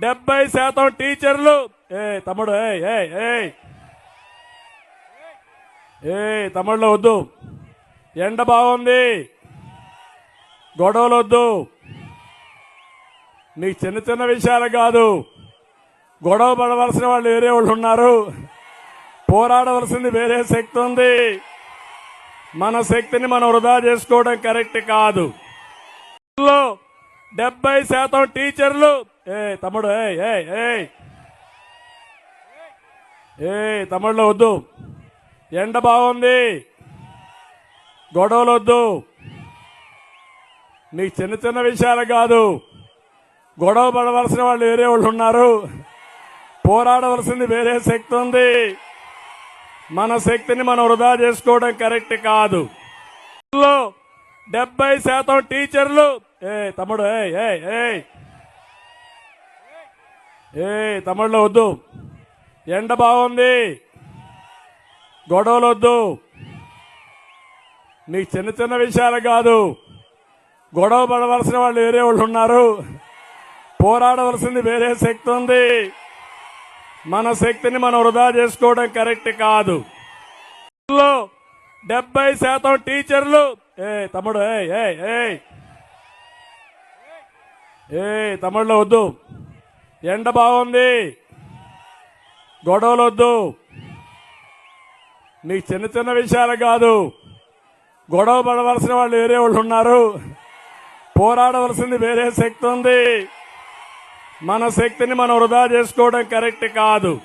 డెబ్బై శాతం టీచర్లు. ఏ తమ్ముడు ఏ ఏ ఏ తమ్ముళ్ళు వద్దు. ఎండ బాగుంది. గొడవలు వద్దు. నీ చిన్న చిన్న విషయాలు కాదు. గొడవ పడవలసిన వాళ్ళు వేరే వాళ్ళు ఉన్నారు. పోరాడవలసింది వేరే శక్తి ఉంది. మన శక్తిని మనం వృధా చేసుకోవడం కరెక్ట్ కాదు. డెబ్బై శాతం టీచర్లు ఏ తమ్ముడు ఏ ఏ ఏ ఏ తమ్ముళ్ళు వద్దు. ఎండ బాగుంది. గొడవలు వద్దు. నీకు చిన్న చిన్న విషయాలు కాదు. గొడవ పడవలసిన వాళ్ళు వేరే వాళ్ళు ఉన్నారు. పోరాడవలసింది వేరే శక్తి ఉంది. మన శక్తిని మనం వృధా చేసుకోవడం కరెక్ట్ కాదు. డెబ్బై శాతం టీచర్లు. ఏ తమ్ముడు ఏ ఏ ఏ తమిళ్ళో వద్దు. ఎండ బాగుంది. గొడవలు వద్దు నీకు చిన్న చిన్న విషయాలు కాదు. గొడవ పడవలసిన వాళ్ళు వేరే వాళ్ళు ఉన్నారు. పోరాడవలసింది వేరే శక్తి ఉంది. మన శక్తిని మనం వృధా చేసుకోవడం కరెక్ట్ కాదు. డెబ్బై శాతం టీచర్లు. ఏ తమ్ముడు ఏ ఏ ఏ ఏ తమ్ముళ్ళు వద్దు. ఎండ బాగుంది. గొడవలు వద్దు నీకు చిన్న చిన్న విషయాలు కాదు. గొడవ పడవలసిన వాళ్ళు వేరే వాళ్ళు ఉన్నారు. పోరాడవలసింది వేరే శక్తి ఉంది. మన శక్తిని మనం వృధా చేసుకోవడం కరెక్ట్ కాదు.